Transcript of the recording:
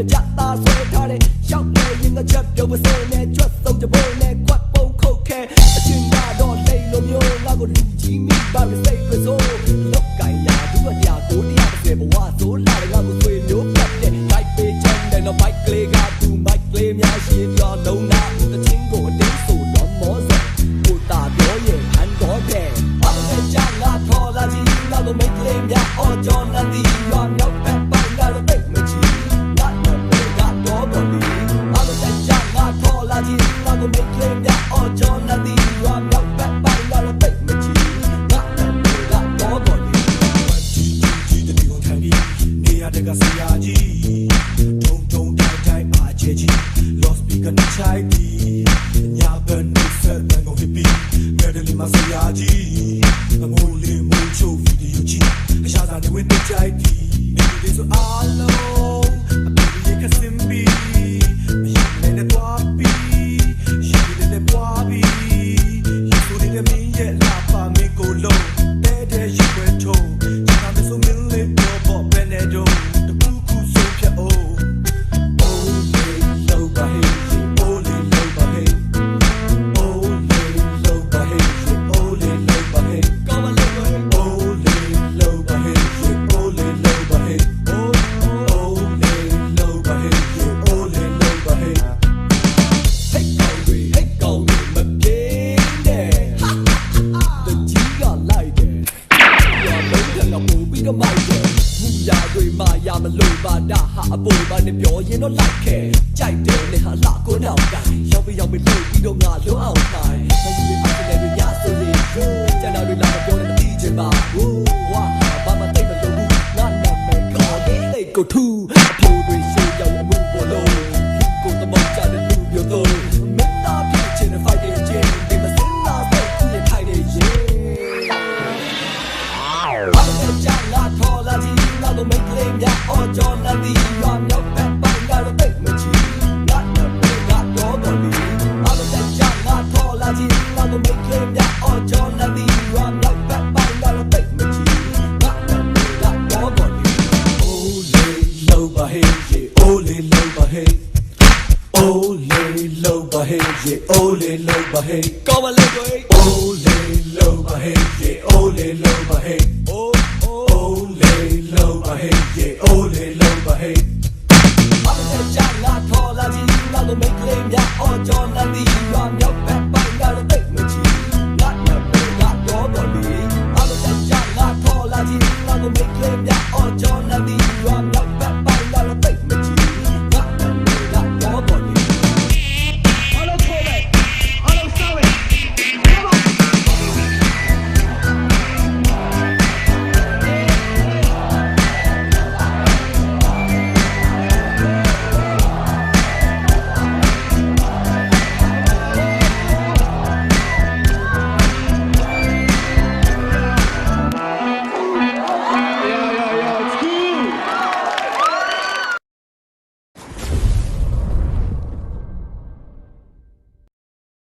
စ်ခုရဲ့ရွှေတကြသားဆွဲထားတဲ့ရှောက်နေရင်ကချက်ပြုံးမစဲနဲ့ကြွတ်ဆုံးကြပုံနဲ့ကွက်ပုံခုတ်ခဲအချင်းကတော့လိတ်လိုမျိုးငါကိုလူကြီးမိပါရစိတ်ကစိုးလောက်ကင်လာသူကတရားကိုတရားတစ်ဆယ်ဘဝဆိုလာတဲ့ငါကိုဆွေမျိုးပြတ်တဲ့ light ပေးချင်တယ်နော် bike ကလေးကသူ bike ကလေးများရှင်ပြောလုံးနာတချင်းကိုအတင်းဆိုတော့မောစကိုတာပြောရင်ဟန်တော့တဲ့ဘာလို့ကြငါထော်လာကြီးငါကိုမိတ်ကလေးများအော်ကြောနာဒီရွာ နေရတဲ့ကဆရာကြီးထုံထုံတိုင်းတိုင်းအားချေကြီး lost speaker နဲ့ချိုက်ပြီးညာဘန်နေဆက်တဲ့ကုန်ဖြစ်ပြီးမဲတယ်လီမဆရာကြီးအမိုးလေးမိုးချိုဗီဒီယိုကြီးအရှာသာနေဝင်တဲ့ချိုက်ပြီးနေဒီဆိုအားလုံး လို့ပါဒါဟာအပေါ်ပါနဲ့ပြောရင်တော့လိုက်ခဲ့ကြိုက်တယ်နဲ့ဟာလာကိုနောက်တိုင်းရောက်ပြီးရောက်ပြီးလို့ပြီးတော့ငါလုံးအောင်တိုင်းမယူပြီးအားနဲ့တွေရဆိုရင်ကျန်တာတွေလာမပြောနဲ့မသိချင်ပါဘူးဝါဘာမသိမလို့ဘူးငါနာမည်ခေါ်လေးလေးကိုထူ ole low by yeah ole low by ကောင်းမလေးတွေ ole low by yeah ole low by အိုးအိုး ole low by yeah ole low by ဘာလို့ကြာငါထော်လာကြီးငါတို့မိတ်ကလေးများအော်ကြောနာဒီရွာမြော